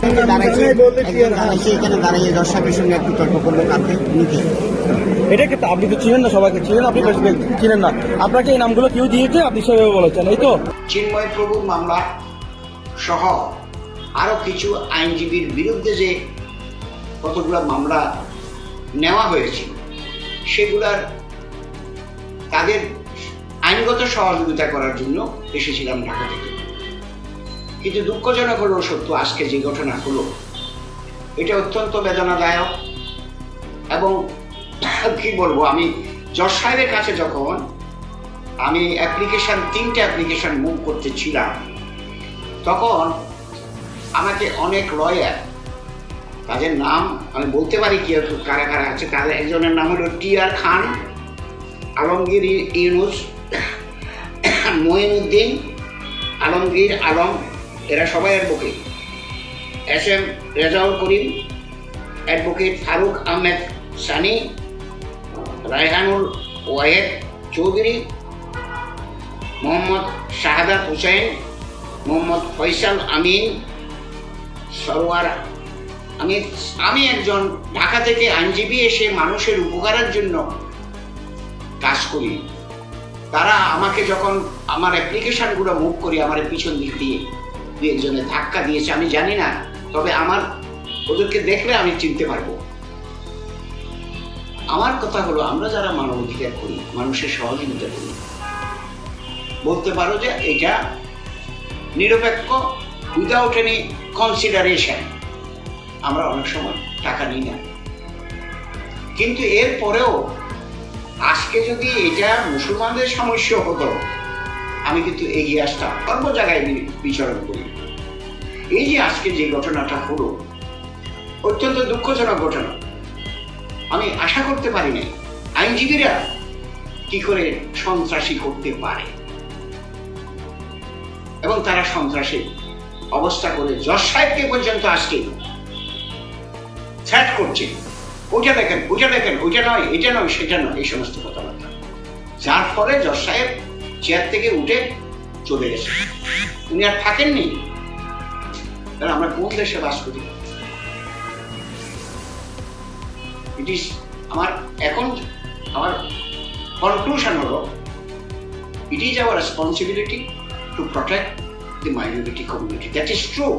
এখানে দাঁড়াইছে। একজন দাঁড়াইছে এখানে দাঁড়িয়ে জজ সঙ্গে একটু তর্ক করল কাকে নিতে এটা কিন্তু আপনি তো চিনেন না সবাইকে চিনেন আপনি চিনেন না। আপনাকে এই নামগুলো কেউ দিয়েছে আপনি সেভাবে বলেছেন এই তো। চিন্ময় প্রভুর মামলা সহ আরও কিছু আইনজীবীর বিরুদ্ধে যে কতগুলো মামলা নেওয়া হয়েছিল সেগুলার তাদের আইনগত সহযোগিতা করার জন্য এসেছিলাম ঢাকা থেকে। কিন্তু দুঃখজনক হলো সত্য, আজকে যে ঘটনা হলো, এটা অত্যন্ত বেদনাদায়ক। এবং কি বলব, আমি জজ সাহেবের কাছে যখন আমি অ্যাপ্লিকেশন তিনটে অ্যাপ্লিকেশন মুভ করতেছিলাম, তখন আমাকে অনেক লয়ার তাদের নাম আমি বলতে পারি কি কারা কারা আছে, তাদের একজনের নাম হলো টি আর খান, আলমগীর ইউনুস, মঈনুদ্দিন, আলমগীর আলম এরা সবাই advocate S M Rezaul Karim advocate Faruk Ahmed Sunny, Raihanul Wahed Chowdhury, Mohammad Shahadat Hussain Mohammad Faisal Amin, Sarwar আমি আমি একজন ঢাকা থেকে আইনজীবী এসে মানুষের উপকারের জন্য কাজ করি। তারা আমাকে যখন আমার অ্যাপ্লিকেশনগুলো মুভ করি, আমার পিছন দিক দিয়ে দু একজনে ধাক্কা দিয়েছে, আমি জানি না। তবে আমার ওদেরকে দেখলে আমি চিনতে পারব। আমার কথা হলো, আমরা যারা মানবাধিকার করি, মানুষের সহযোগিতা করি, বলতে পারো যে এটা নিরপেক্ষ উইদাউট এনি কনসিডারেশন আমরা অনেক সময় টাকা নিই না। কিন্তু এর পরেও আজকে যদি এটা মুসলমানদের সমস্যা হতো আমি কিন্তু এগিয়ে আসতাম সর্ব জায়গায় বিচরণ করি। এই যে আজকে যে ঘটনাটা হলো, অত্যন্ত দুঃখজনক ঘটনা। আমি আশা করতে পারি নাই, আইনজীবীরা কি করে সন্ত্রাসী করতে পারে? এবং তারা সন্ত্রাসী অবস্থা করে জজ সাহেবকে পর্যন্ত আজকে থ্যাট করছে, ওইটা দেখেন ওইটা দেখেন, ওইটা নয়, এটা নয়, সেটা নয়, এই সমস্ত কথাবার্তা। যার ফলে জজ সাহেব চেয়ার থেকে উঠে চলে গেছে উনি আর থাকেননি কারণ আমরা কোন দেশে বাস করি ইট ইস আমার এখন আমার কনক্লুশন হলো it is our responsibility to protect the minority community. That is true.